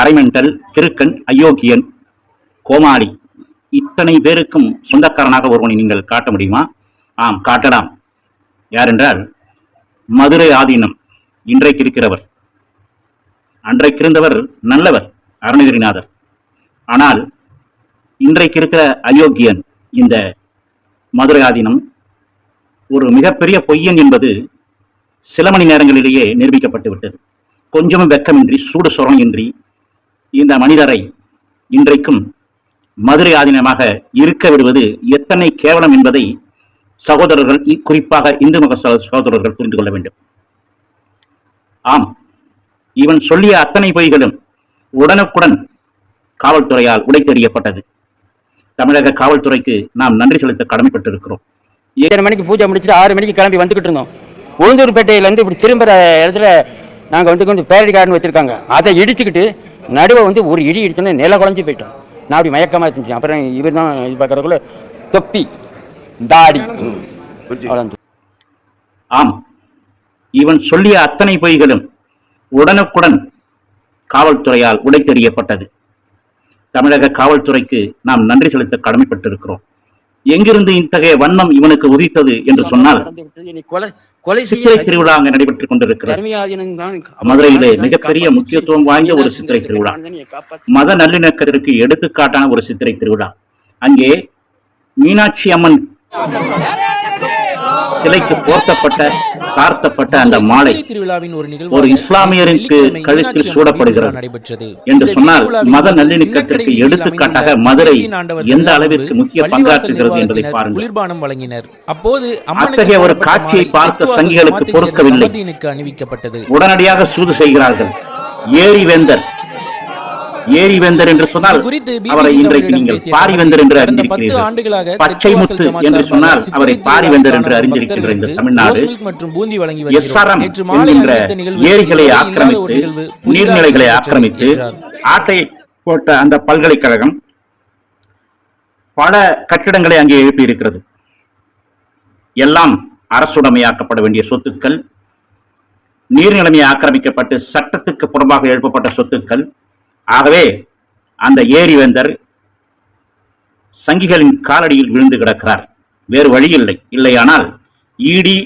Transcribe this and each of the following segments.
அரைமெண்டல் கிருக்கன் அயோக்கியன் கோமாளி. இத்தனை பேருக்கும் சொந்தக்காரனாக ஒருவனை நீங்கள் காட்ட முடியுமா? ஆம் காட்டலாம். யாரென்றால் மதுரை ஆதீனம் இன்றைக்கு இருக்கிறவர். அன்றைக்கு இருந்தவர் நல்லவர் அருணகிரிநாதர். ஆனால் இன்றைக்கு இருக்கிற அயோக்கியன் இந்த மதுரை ஆதீனம் ஒரு மிகப்பெரிய பொய்யன் என்பது சில மணி நேரங்களிலேயே நிரூபிக்கப்பட்டு விட்டது. கொஞ்சமும் வெக்கமின்றி சூடு சொரணம் இந்த மனிதரை இன்றைக்கும் மதுரை ஆதீனமாக இருக்க விடுவது எத்தனை கேவலம் என்பதை சகோதரர்கள் குறிப்பாக இந்து மக சகோ- சகோதரர்கள் புரிந்து கொள்ள வேண்டும். ஆம் இவன் சொல்லிய அத்தனை பொய்களும் உடனுக்குடன் காவல்துறையால் உடைத்தெறியப்பட்டது தமிழக காவல்துறைக்கு நாம் நன்றி செலுத்த கடமைப்பட்டிருக்கிறோம். ஏழரை மணிக்கு பூஜை முடிச்சுட்டு ஆறு மணிக்கு கிளம்பி வந்துகிட்டு இருந்தோம். உளுந்தூர்பேட்டையிலேருந்து இப்படி திரும்புகிற இடத்துல நாங்கள் வந்து கொஞ்சம் பேரடி கார்டன் வச்சுருக்காங்க. அதை இடிச்சுக்கிட்டு நடுவை வந்து ஒரு இடி இடிச்சோன்னே நில குழஞ்சி போயிட்டோம் நான் அப்படி மயக்கமாக இருந்துச்சு. அப்புறம் இவர் தான் இது பார்க்குறதுக்குள்ள தொப்பி தாடி. ஆம். இவன் சொல்லிய அத்தனை பொய்களும் உடனுக்குடன் காவல்துறையால் உடைத்தெறியப்பட்டது. தமிழக காவல்துறைக்கு நாம் நன்றி செலுத்த கடமைப்பட்டிருக்கிறோம். எங்கிருந்து இத்தகைய வன்மம் இவனுக்கு உதித்தது என்று சொன்னால் சித்திரை திருவிழா அங்கு நடைபெற்றுக் கொண்டிருக்கிறது. மதுரையிலே மிகப்பெரிய முக்கியத்துவம் வாய்ந்த ஒரு சித்திரை திருவிழா. மத நல்லிணக்கத்திற்கு எடுத்துக்காட்டான ஒரு சித்திரை திருவிழா. அங்கே மீனாட்சி அம்மன் சிலைக்கு போர்த்தப்பட்ட சார்த்தப்பட்ட அந்த மாலை ஒரு இஸ்லாமியருக்கு கழுத்தில் சூடப்படுகிறது என்று சொன்னால் மத நல்லிணக்கத்திற்கு எடுத்துக்காட்டாக மதுரை எந்த அளவிற்கு முக்கிய பங்காற்றுகிறது என்பதை பாருங்கள். குளிர்பானம் வழங்கினர் அப்போது அத்தகைய ஒரு காட்சியை பார்த்த சங்கிகளுக்கு பொறுக்கவில்லை. அணிவிக்கப்பட்டது. உடனடியாக சூது செய்கிறார்கள். ஏரி வேந்தர் ஏரி வேந்தர் என்று சொன்னால் அவரை இன்றைக்கு நீங்கள் பாரிவேந்தர் என்று அறிந்திருக்கிறீர்கள் பச்சை முத்து என்று சொன்னால் அவரை பாரிவேந்தர் என்று அறிந்திருக்கின்ற இந்த தமிழ்நாடு மற்றும் பூந்தி வழங்கி. எஸ்ஆர்எம் என்கின்ற ஏரிகளை ஆக்கிரமித்து நீர்நிலைகளை ஆக்கிரமித்து. ஆட்டை போட்ட அந்த பல்கலைக்கழகம் பல கட்டிடங்களை அங்கே எழுப்பி இருக்கிறது எல்லாம் அரசுடைமையாக்கப்பட வேண்டிய சொத்துக்கள் நீர்நிலைமை ஆக்கிரமிக்கப்பட்டு சட்டத்துக்கு புறம்பாக எழுப்பப்பட்ட சொத்துக்கள் ஆகவே அந்த ஏரிவேந்தர் சங்கிகளின் காலடியில் விழுந்து கிடக்கிறார். வேறு வழி இல்லை. இல்லையானால் ஈடி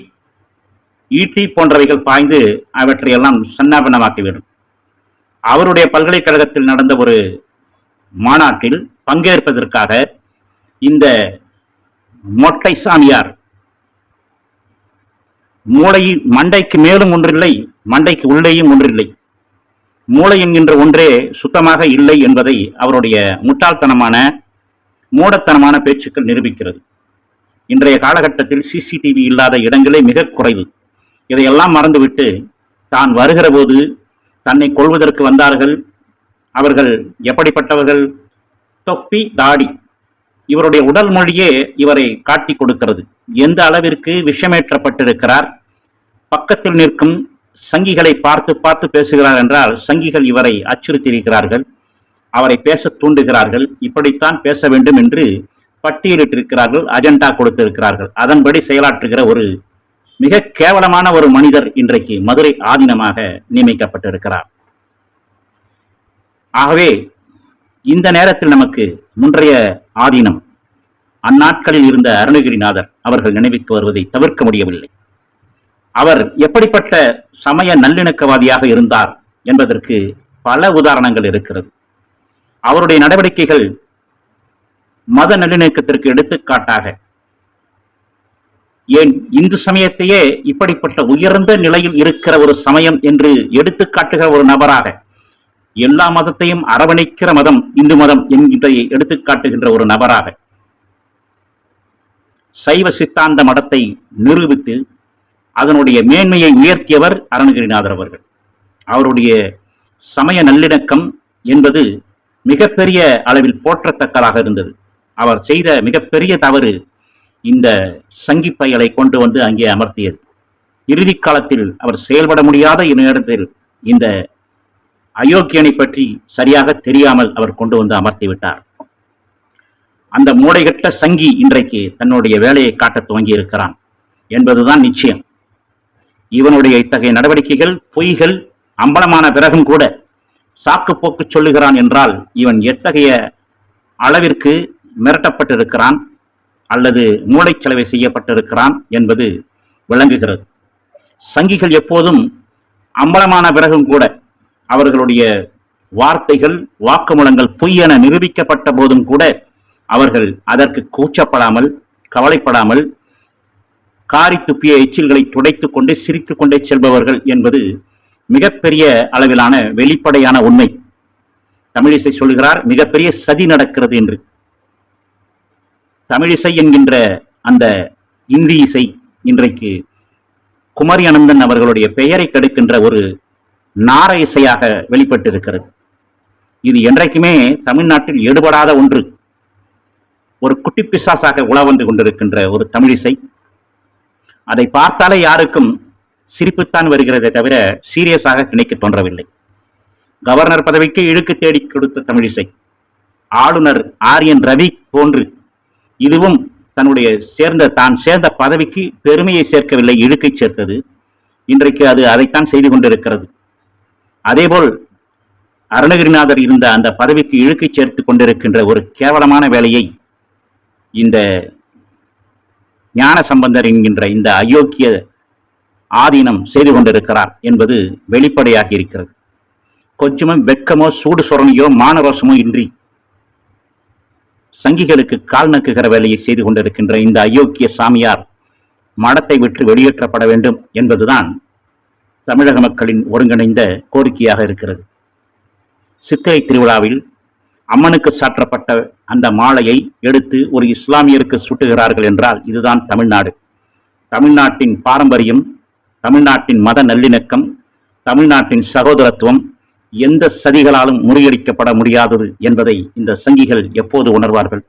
ஈட்டி போன்றவைகள் பாய்ந்து அவற்றையெல்லாம் சன்னாபனமாக்கிவிடும் அவருடைய பல்கலைக்கழகத்தில் நடந்த ஒரு மாநாட்டில் பங்கேற்பதற்காக இந்த மொட்டை சாமியார் மூளையில் மண்டைக்கு மேலும் ஒன்றில்லை மண்டைக்கு உள்ளேயும் ஒன்றில்லை. மூளை என்கின்ற ஒன்றே சுத்தமாக இல்லை என்பதை அவருடைய முட்டாள்தனமான மூடத்தனமான பேச்சுக்கள் நிரூபிக்கிறது. இன்றைய காலகட்டத்தில் சிசிடிவி இல்லாத இடங்களே மிக குறைவு. இதையெல்லாம் மறந்துவிட்டு தான் வருகிற போது தன்னை கொள்வதற்கு வந்தார்கள். அவர்கள் எப்படிப்பட்டவர்கள்? தொப்பி தாடி. இவருடைய உடல் மொழியே இவரை காட்டி கொடுக்கிறது. எந்த அளவிற்கு விஷமேற்றப்பட்டிருக்கிறார்? பக்கத்தில் நிற்கும் சங்கிகளை பார்த்து பார்த்து பேசுகிறார் என்றால் சங்கிகள் இவரை அச்சுறுத்தியிருக்கிறார்கள். அவரை பேச தூண்டுகிறார்கள். இப்படித்தான் பேச வேண்டும் என்று பட்டியலிட்டிருக்கிறார்கள் அஜெண்டா கொடுத்திருக்கிறார்கள். அதன்படி செயலாற்றுகிற ஒரு மிக கேவலமான ஒரு மனிதர் இன்றைக்கு மதுரை ஆதீனமாக நியமிக்கப்பட்டிருக்கிறார். ஆகவே இந்த நேரத்தில் நமக்கு முன்றைய ஆதீனம் அந்நாட்களில் இருந்த அருணகிரிநாதர் அவர்கள் நினைவுக்கு வருவதை தவிர்க்க முடியவில்லை. அவர் எப்படிப்பட்ட சமய நல்லிணக்கவாதியாக இருந்தார் என்பதற்கு பல உதாரணங்கள் இருக்கிறது. அவருடைய நடவடிக்கைகள் மத நல்லிணக்கத்திற்கு எடுத்துக்காட்டாக ஏன் இந்து சமயத்தையே இப்படிப்பட்ட உயர்ந்த நிலையில் இருக்கிற ஒரு சமயம் என்று எடுத்துக்காட்டுகிற ஒரு நபராக எல்லா மதத்தையும் அரவணைக்கிற மதம் இந்து மதம் என்கின்றதை எடுத்துக்காட்டுகின்ற ஒரு நபராக சைவ சித்தாந்த மடத்தை நிரூபித்து அதனுடைய மேன்மையை உயர்த்தியவர் அருணகிரிநாதர் அவர்கள். அவருடைய சமய நல்லிணக்கம் என்பது மிகப்பெரிய அளவில் போற்றத்தக்கதாக இருந்தது. அவர் செய்த மிகப்பெரிய தவறு இந்த சங்கி பயலை கொண்டு வந்து அங்கே அமர்த்தியது. இறுதி காலத்தில் அவர் செயல்பட முடியாத நேரத்தில் இந்த அயோக்கியனை பற்றி சரியாக தெரியாமல் அவர் கொண்டு வந்து அமர்த்தி விட்டார். அந்த மூடைகட்ட சங்கி இன்றைக்கு தன்னுடைய வேலையை காட்ட துவங்கி இருக்கிறான் என்பதுதான் நிச்சயம். இவனுடைய இத்தகைய நடவடிக்கைகள் பொய்கள் அம்பலமான பிறகும் கூட சாக்கு போக்கு சொல்லுகிறான் என்றால் இவன் எத்தகைய அளவிற்கு மிரட்டப்பட்டிருக்கிறான் அல்லது மூளைச்சலவை செய்யப்பட்டிருக்கிறான் என்பது விளங்குகிறது. சங்கிகள் எப்போதும் அம்பலமான பிறகும் கூட அவர்களுடைய வார்த்தைகள் வாக்குமூலங்கள் பொய் என நிரூபிக்கப்பட்ட போதும் கூட அவர்கள் அதற்கு கூச்சப்படாமல் கவலைப்படாமல் காரி துப்பிய எச்சில்களை துடைத்துக் கொண்டு சிரித்துக் கொண்டே செல்பவர்கள் என்பது மிகப்பெரிய அளவிலான வெளிப்படையான உண்மை. தமிழிசை சொல்கிறார் மிகப்பெரிய சதி நடக்கிறது என்று. தமிழிசை என்கின்ற அந்த இந்தி இசை இன்றைக்கு குமரி அனந்தன் அவர்களுடைய பெயரை கெடுக்கின்ற ஒரு நார இசையாக வெளிப்பட்டிருக்கிறது. இது என்றைக்குமே தமிழ்நாட்டில் எடுபடாத ஒன்று. ஒரு குட்டி பிசாசாக உலா வந்து கொண்டிருக்கின்ற ஒரு தமிழிசை. அதை பார்த்தாலே யாருக்கும் சிரிப்புத்தான் வருகிறதே தவிர சீரியஸாக நினைக்க தோன்றவில்லை. கவர்னர் பதவிக்கு இழுக்கு தேடி கொடுத்த தமிழிசை. ஆளுநர் ஆரியன் ரவி போன்று இதுவும் தன்னுடைய சேர்ந்த தான் சேர்ந்த பதவிக்கு பெருமையை சேர்க்கவில்லை இழுக்கை சேர்த்தது. இன்றைக்கு அது அதைத்தான் செய்து கொண்டிருக்கிறது. அதேபோல் அருணகிரிநாதர் இருந்த அந்த பதவிக்கு இழுக்கை சேர்த்து கொண்டிருக்கின்ற ஒரு கேவலமான வேலையை இந்த ஞான சம்பந்தர் என்கின்ற இந்த அயோக்கிய ஆதீனம் செய்து கொண்டிருக்கிறார் என்பது வெளிப்படையாக இருக்கிறது. கொஞ்சமும் வெட்கமோ சூடு சுரணியோ மானரோசமோ இன்றி சங்கிகளுக்கு கால் நக்குகிற வேலையை செய்து கொண்டிருக்கின்ற இந்த அயோக்கிய சாமியார் மடத்தை விட்டு வெளியேற்றப்பட வேண்டும் என்பதுதான் தமிழக மக்களின் ஒருங்கிணைந்த கோரிக்கையாக இருக்கிறது. சித்திரை திருவிழாவில் அம்மனுக்கு சாற்றப்பட்ட அந்த மாலையை எடுத்து ஒரு இஸ்லாமியருக்கு சுட்டுகிறார்கள் என்றால் இதுதான் தமிழ்நாடு. தமிழ்நாட்டின் பாரம்பரியம் தமிழ்நாட்டின் மத நல்லிணக்கம் தமிழ்நாட்டின் சகோதரத்துவம் எந்த சதிகளாலும் முறியடிக்கப்பட முடியாதது என்பதை இந்த சங்கிகள் எப்போது உணர்வார்கள்?